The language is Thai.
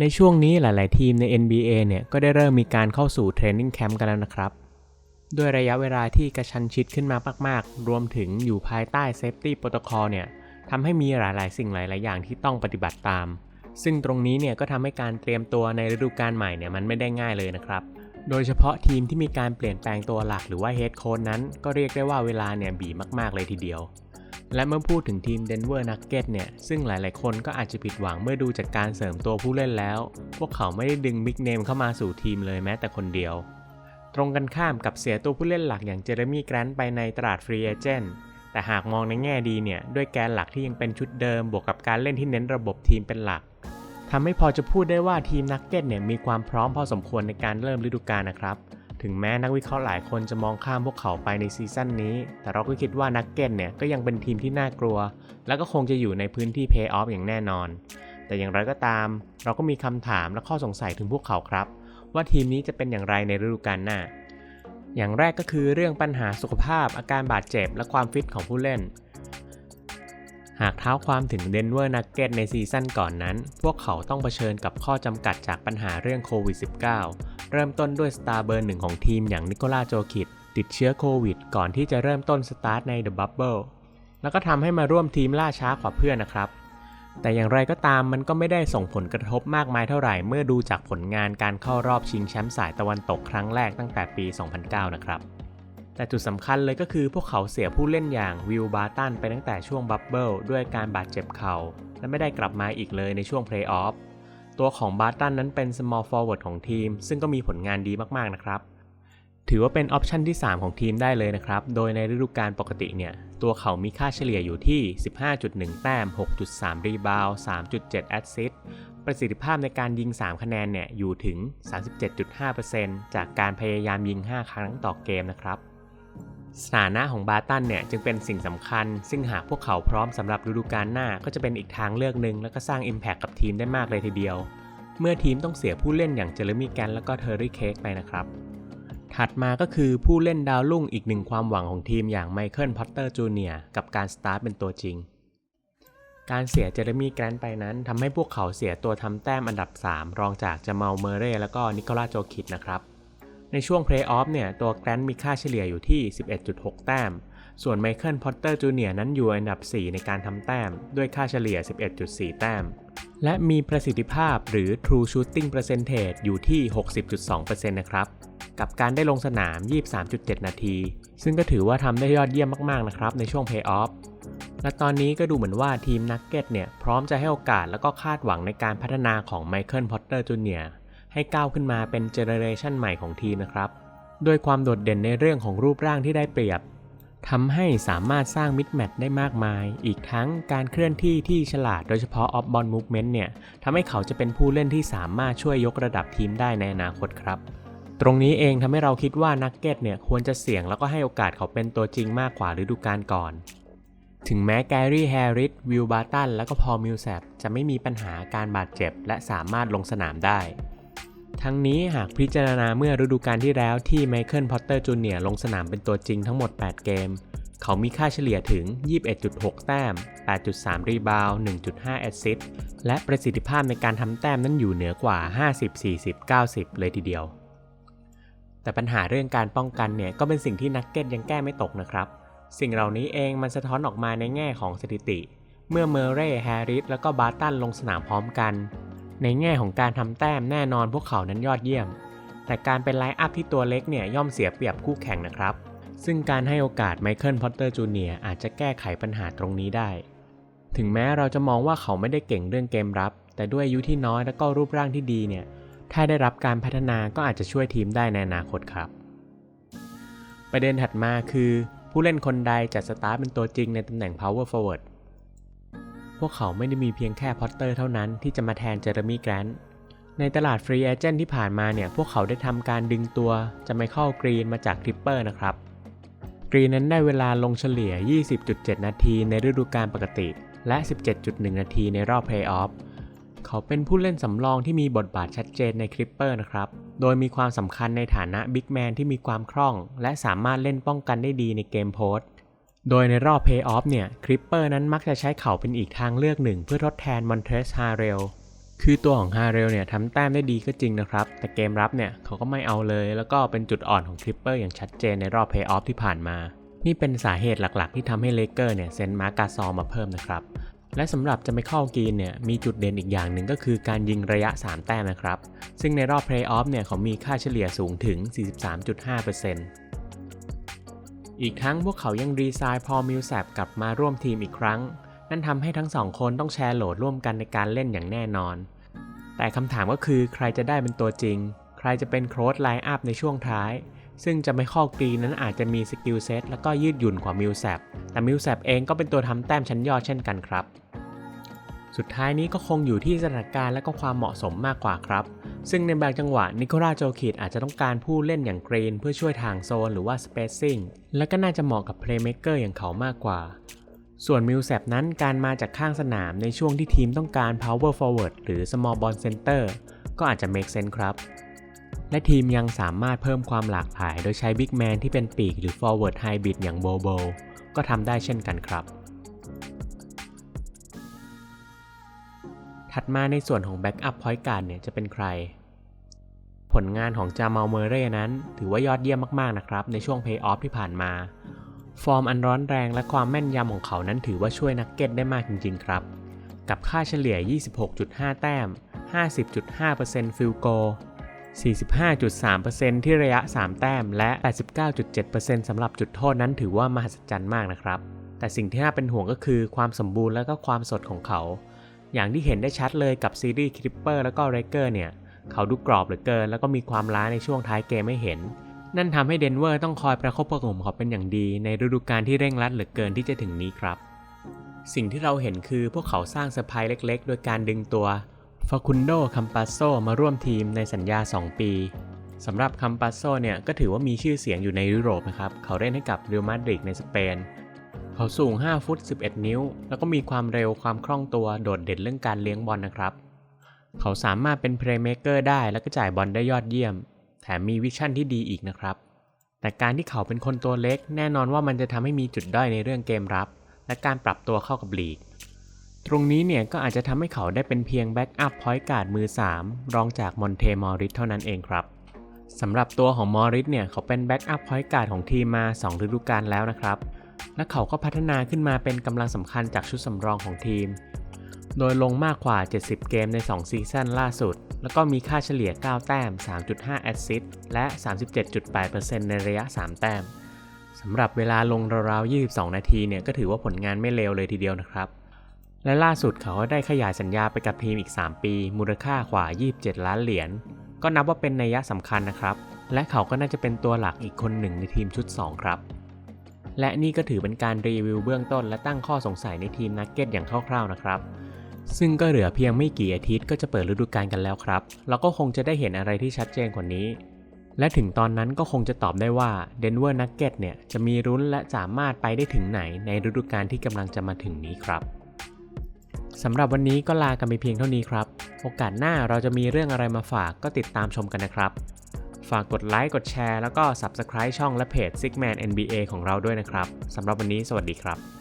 ในช่วงนี้หลาย ๆ ทีมใน NBA เนี่ยก็ได้เริ่มมีการเข้าสู่เทรนนิ่งแคมป์กันแล้วนะครับด้วยระยะเวลาที่กระชันชิดขึ้นมามาก ๆ รวมถึงอยู่ภายใต้เซฟตี้โปรโตคอลเนี่ยทำให้มีหลาย ๆ สิ่งหลาย ๆ อย่างที่ต้องปฏิบัติตาม ซึ่งตรงนี้เนี่ยก็ทำให้การเตรียมตัวในฤดูกาลใหม่เนี่ยมันไม่ได้ง่ายเลยนะครับ โดยเฉพาะทีมที่มีการเปลี่ยนแปลงตัวหลักหรือว่าเฮดโค้ชนั้น ก็เรียกได้ว่าเวลาเนี่ยบีมาก ๆ เลยทีเดียว และเมื่อพูดถึงทีมเดนเวอร์นักเก็ตเนี่ย ซึ่งหลายๆ คนก็อาจจะผิดหวังเมื่อดูจากการเสริมตัวผู้เล่นแล้ว พวกเขาไม่ได้ดึงบิ๊กเนมเข้ามาสู่ทีมเลยแม้แต่คนเดียว ตรงกันข้ามกับเสียตัวผู้เล่นหลักอย่างเจอร์มี่แกรนต์ไปในตลาดฟรีเอเจนต์แต่หากมองในแง่ดีเนี่ย ด้วยแกนหลักที่ยังเป็นชุดเดิมบวกกับการเล่นที่เน้นระบบทีมเป็นหลักทำให้พอจะพูดได้ว่าทีมนักเก็ตเนี่ยมีความพร้อมพอสมควรในการเริ่มฤดูกาลนะครับ ถึงแม้นักวิเคราะห์หลายคนจะมองข้ามพวกเขาไปในซีซั่นนี้ แต่เราก็คิดว่านักเก็ตเนี่ยก็ยังเป็นทีมที่น่ากลัว แล้วก็คงจะอยู่ในพื้นที่เพย์ออฟอย่างแน่นอน แต่อย่างไรก็ตาม เราก็มีคำถามและข้อสงสัยถึงพวกเขาครับ ว่าทีมนี้จะเป็นอย่างไรในฤดูกาลหน้า อย่างแรกก็คือเรื่องปัญหาสุขภาพอาการบาดเจ็บ และความฟิตของผู้เล่น หากเท้าความถึงเดนเวอร์นักเก็ตในซีซั่นก่อนนั้น พวกเขาต้องเผชิญกับข้อจำกัดจากปัญหาเรื่องโควิด -19 เริ่มต้นด้วยสตาร์เบอร์หนึ่งของทีมอย่างนิโคลาโจคิด ติดเชื้อโควิด ก่อนที่จะเริ่มต้นสตาร์ทใน The Bubble แล้วก็ทำให้มาร่วมทีมล่าช้ากว่าเพื่อนนะครับ แต่อย่างไรก็ตามมันก็ไม่ได้ส่งผลกระทบมากมายเท่าไหร่เมื่อดูจากผลงานการเข้ารอบชิงแชมป์สายตะวันตกครั้งแรกตั้งแต่ปี 2009 นะครับ แต่จุดสำคัญเลยก็คือพวกเขาเสียผู้เล่นอย่างวิลบาร์ตันไปตั้งแต่ช่วงบับเบิลด้วยการบาดเจ็บเข่า และไม่ได้กลับมาอีกเลยในช่วงเพลย์ออฟ ตัวของบาร์ตันนั้นเป็น small forward ของทีม ซึ่งก็มีผลงานดีมากๆนะครับ ถือว่าเป็นออปชันที่ 3 ของทีมได้เลยนะครับ โดยในฤดูกาลปกติเนี่ย ตัวเขามีค่าเฉลี่ยอยู่ที่ 15.1 แต้ม 6.3 รีบาวด์3.7 แอสซิสต์ประสิทธิภาพในการยิง 3 คะแนนเนี่ยอยู่ถึง 37.5%จากการพยายามยิง 5 ครั้งต่อเกมนะครับ สถานะของบาตันเนี่ยจึงเป็นสิ่งสำคัญ ซึ่งหากพวกเขาพร้อมสำหรับฤดูกาลหน้าก็จะเป็นอีกทางเลือกหนึ่งแล้วก็สร้าง Impact กับทีมได้มากเลยทีเดียว เมื่อทีมต้องเสียผู้เล่นอย่างเจอร์มี่แกนแล้วก็เทอร์รี่เค้กไปนะครับ ถัดมาก็คือผู้เล่นดาวรุ่งอีกหนึ่งความหวังของทีมอย่างไมเคิลพอตเตอร์จูเนียกับการสตาร์ทเป็นตัวจริง การเสียเจอร์มี่แกรนต์ไปนั้นทำให้พวกเขาเสียตัวทำแต้มอันดับ 3 รองจากจามาลเมเร่แล้วก็นิโคลาโจคิดนะครับ ในช่วงเพลย์ออฟเนี่ยตัวแกรนต์มีค่าเฉลี่ยอยู่ที่ 11.6 แต้ม ส่วนไมเคิลพอตเตอร์จูเนียนั้นอยู่อันดับ 4 ในการทำแต้ม ด้วยค่าเฉลี่ย 11.4 แต้ม และมีประสิทธิภาพหรือ True Shooting Percentage อยู่ที่ 60.2%นะครับ กับการได้ลงสนาม 23.7 นาที ซึ่งก็ถือว่าทำได้ยอดเยี่ยมมากๆนะครับในช่วงเพย์ออฟและตอนนี้ก็ดูเหมือนว่าทีมนักเก็ตเนี่ยพร้อมจะให้โอกาสแล้วก็คาดหวังในการพัฒนาของไมเคิลพอตเตอร์จูเนียร์ ให้ก้าวขึ้นมาเป็นเจเนเรชันใหม่ของทีมนะครับด้วยความโดดเด่นในเรื่องของรูปร่างที่ได้เปรียบทำให้สามารถสร้างมิดแมทได้มากมาย อีกทั้งการเคลื่อนที่ที่ฉลาดโดยเฉพาะออฟบอลมูฟเมนต์เนี่ยทำให้เขาจะเป็นผู้เล่นที่สามารถช่วยยกระดับทีมได้ในอนาคตครับ ตรงนี้เองทำให้เราคิดว่านักเก็ตเนี่ยควรจะเสี่ยงแล้วก็ให้โอกาสเขาเป็นตัวจริงมากกว่าฤดูกาลก่อน ถึงแม้แกรี่แฮร์ริสวิลบาร์ตันและก็พอลมิลแซปจะไม่มีปัญหาการบาดเจ็บ และสามารถลงสนามได้ ทั้งนี้หากพิจารณาเมื่อฤดูกาลที่แล้วที่ไมเคิลพอตเตอร์จูเนียลงสนามเป็นตัวจริงทั้งหมด 8 เกม เขามีค่าเฉลี่ยถึง 21.6 แต้ม 8.3 รีบาว 1.5 แอสซิสต์ และประสิทธิภาพในการทำแต้มนั้นอยู่เหนือกว่า 50 40 90 เลยทีเดียว แต่ปัญหาเรื่องการป้องกันเนี่ยก็เป็นสิ่งที่นักเก็ตยังแก้ไม่ตกนะครับ สิ่งเหล่านี้เองมันสะท้อนออกมาในแง่ของสถิติ เมื่อเมอร์เร่แฮร์ริสแล้วก็บาร์ตันลงสนามพร้อมกัน ในแง่ของการทำแต้มแน่นอนพวกเขานั้นยอดเยี่ยม แต่การเป็นไลน์อัพที่ตัวเล็กเนี่ยย่อมเสียเปรียบคู่แข่งนะครับ ซึ่งการให้โอกาสไมเคิลพอตเตอร์จูเนียอาจจะแก้ไขปัญหาตรงนี้ได้ ถึงแม้เราจะมองว่าเขาไม่ได้เก่งเรื่องเกมรับ แต่ด้วยอายุที่น้อยและก็รูปร่างที่ดีเนี่ยถ้าได้รับการพัฒนาก็อาจจะช่วยทีมได้ในอนาคตครับ ประเด็นถัดมาคือ ผู้เล่นคนใดจะสตาร์ทเป็นตัวจริงในตำแหน่ง power forward พวกเขาไม่ได้มีเพียงแค่พอตเตอร์เท่านั้นที่จะมาแทนเจอร์มี่แกรนต์ในตลาดฟรีเอเจนต์ที่ผ่านมาเนี่ย พวกเขาได้ทำการดึงตัวจะไม่เคิลกรีนมาจากคลิปเปอร์นะครับ กรีนนั้นได้เวลาลงเฉลี่ย 20.7 นาทีในฤดูกาลปกติ และ 17.1 นาทีในรอบเพลย์ออฟเขาเป็นผู้เล่นสำรองที่มีบทบาทชัดเจนในคลิปเปอร์นะครับ โดยมีความสำคัญในฐานะบิ๊กแมนที่มีความคล่อง และสามารถเล่นป้องกันได้ดีในเกมโพสต์ โดยในรอบเพย์ออฟเนี่ยคลิปเปอร์นั้นมักจะใช้เขาเป็นอีกทางเลือกหนึ่ง เพื่อทดแทนมอนเทสฮาเรลคือตัวของฮาเรลเนี่ยทำแต้มได้ดีก็จริงนะครับ แต่เกมรับเนี่ยเขาก็ไม่เอาเลย แล้วก็เป็นจุดอ่อนของคลิปเปอร์อย่างชัดเจนในรอบเพย์ออฟที่ผ่านมา นี่เป็นสาเหตุหลักๆ ที่ทำให้เลเกอร์เนี่ยเซ็นมาร์กาซอมาเพิ่มนะครับและสำหรับจะไม่เข้ากีนเนี่ยมีจุดเด่นอีกอย่างหนึ่งก็คือการยิงระยะ 3 แต้มนะครับ ซึ่งในรอบเพลย์ออฟเนี่ยเขามีค่าเฉลี่ยสูงถึง 43.5% อีกทั้งพวกเขายังรีไซน์พอมิลแซบกลับมาร่วมทีมอีกครั้ง นั่นทำให้ทั้งสองคนต้องแชร์โหลดร่วมกันในการเล่นอย่างแน่นอน แต่คำถามก็คือใครจะได้เป็นตัวจริง ใครจะเป็นโค้ดไลน์อัพในช่วงท้าย ซึ่งจะไม่ข้อกรีนนั้นอาจจะมีสกิลเซตแล้วก็ยืดหยุ่นกว่ามิลแซบแต่มิลแซบเองก็เป็นตัวทำแต้มชั้นยอดเช่นกันครับ สุดท้ายนี้ก็คงอยู่ที่สถานการณ์และก็ความเหมาะสมมากกว่าครับ ซึ่งในบางจังหวะนิโคลาโจคิดอาจจะต้องการผู้เล่นอย่างเกรนเพื่อช่วยทางโซนหรือว่าสเปซซิ่งและก็น่าจะเหมาะกับเพลย์เม k เกอร์อย่างเขามากกว่า ส่วนมิลแซบนั้นการมาจากข้างสนามในช่วงที่ทีมต้องการ power forward หรือ small ball center ก็อาจจะ make sense ครับ และทีมยังสามารถเพิ่มความหลากหลาย โดยใช้ Big Man ที่เป็นปีกหรือ forward hybrid อย่างโบโบก็ทำได้เช่นกันครับ ถัดมาในส่วนของ Backup Point Guard เนี่ยจะเป็นใคร ผลงานของจามาลเมเร่นั้น ถือว่ายอดเยี่ยมมากๆนะครับ ในช่วง Play Off ที่ผ่านมา ฟอร์มอันร้อนแรงและความแม่นยำของเขานั้นถือว่าช่วยนักเก็ตได้มากจริง ๆ ครับ กับค่าเฉลี่ย 26.5 แต้ม 50.5%ฟิลโก45.3%ที่ระยะ 3 แต้ม และ 89.7%สำหรับจุดโทษนั้นถือว่ามหัศจรรย์มากนะครับ แต่สิ่งที่น่าเป็นห่วงก็คือความสมบูรณ์และก็ความสดของเขา อย่างที่เห็นได้ชัดเลยกับซีรีส์คริปเปอร์แล้วก็เรเกอร์เนี่ย เขาดูกรอบเหลือเกิน แล้วก็มีความล้าในช่วงท้ายเกมไม่เห็น นั่นทำให้เดนเวอร์ต้องคอยประคบประหงมเขาเป็นอย่างดี ในฤดูกาลที่เร่งรัดเหลือเกินที่จะถึงนี้ครับ สิ่งที่เราเห็นคือพวกเขาสร้างเซอร์ไพรส์เล็ก ๆ โดยการดึงตัวฟาคุนโดคัมปาโซมาร่วมทีมในสัญญา 2 ปีสำหรับคัมปาโซเนี่ยก็ถือว่ามีชื่อเสียงอยู่ในยุโรปนะครับ เขาเล่นให้กับเรอัลมาดริดในสเปน เขาสูง 5 ฟุต 11 นิ้ว แล้วก็มีความเร็วความคล่องตัวโดดเด่นเรื่องการเลี้ยงบอลนะครับ เขาสามารถเป็นเพลย์เมเกอร์ได้แล้วก็จ่ายบอลได้ยอดเยี่ยม แถมมีวิชั่นที่ดีอีกนะครับ แต่การที่เขาเป็นคนตัวเล็ก แน่นอนว่ามันจะทำให้มีจุดด้อยในเรื่องเกมรับ และการปรับตัวเข้ากับลีก ตรงนี้เนี่ยก็อาจจะทำให้เขาได้เป็นเพียงแบ็กอัพพอยต์การ์ดมือ 3 รองจากมอนเทมอริสเท่านั้นเองครับสำหรับตัวของมอริสเนี่ยเขาเป็นแบ็กอัพพอยต์การ์ดของทีมมา 2 ฤดูกาลแล้วนะครับ และเขาก็พัฒนาขึ้นมาเป็นกำลังสำคัญจากชุดสำรองของทีม โดยลงมากกว่า 70 เกมใน 2 ซีซั่นล่าสุด แล้วก็มีค่าเฉลี่ย 9 แต้ม 3.5 แอสซิสต์และ 37.8%ในระยะ 3 แต้มสำหรับเวลาลงราวๆ 22 นาทีเนี่ยก็ถือว่าผลงานไม่เลวเลยทีเดียวนะครับ และล่าสุดเขาก็ได้ขยายสัญญาไปกับทีมอีก 3 ปี มูลค่ากว่า 27 ล้านเหรียญ ก็นับว่าเป็นนัยสำคัญนะครับ และเขาก็น่าจะเป็นตัวหลักอีกคนหนึ่งในทีมชุด 2 ครับ และนี่ก็ถือเป็นการรีวิวเบื้องต้นและตั้งข้อสงสัยในทีมนักเก็ตอย่างคร่าวๆนะครับ ซึ่งก็เหลือเพียงไม่กี่อาทิตย์ก็จะเปิดฤดูกาลกันแล้วครับ เราก็คงจะได้เห็นอะไรที่ชัดเจนกว่านี้ และถึงตอนนั้นก็คงจะตอบได้ว่าเดนเวอร์นักเก็ตเนี่ยจะมีรุ้นและสามารถไปได้ถึงไหนในฤดูกาลที่กำลังจะมาถึงนี้ครับสำหรับวันนี้ก็ลากันไปเพียงเท่านี้ครับ โอกาสหน้าเราจะมีเรื่องอะไรมาฝากก็ติดตามชมกันนะครับ ฝากกดไลค์ กดแชร์ แล้วก็ Subscribe ช่องและเพจ Sigman NBA ของเราด้วยนะครับ สำหรับวันนี้สวัสดีครับ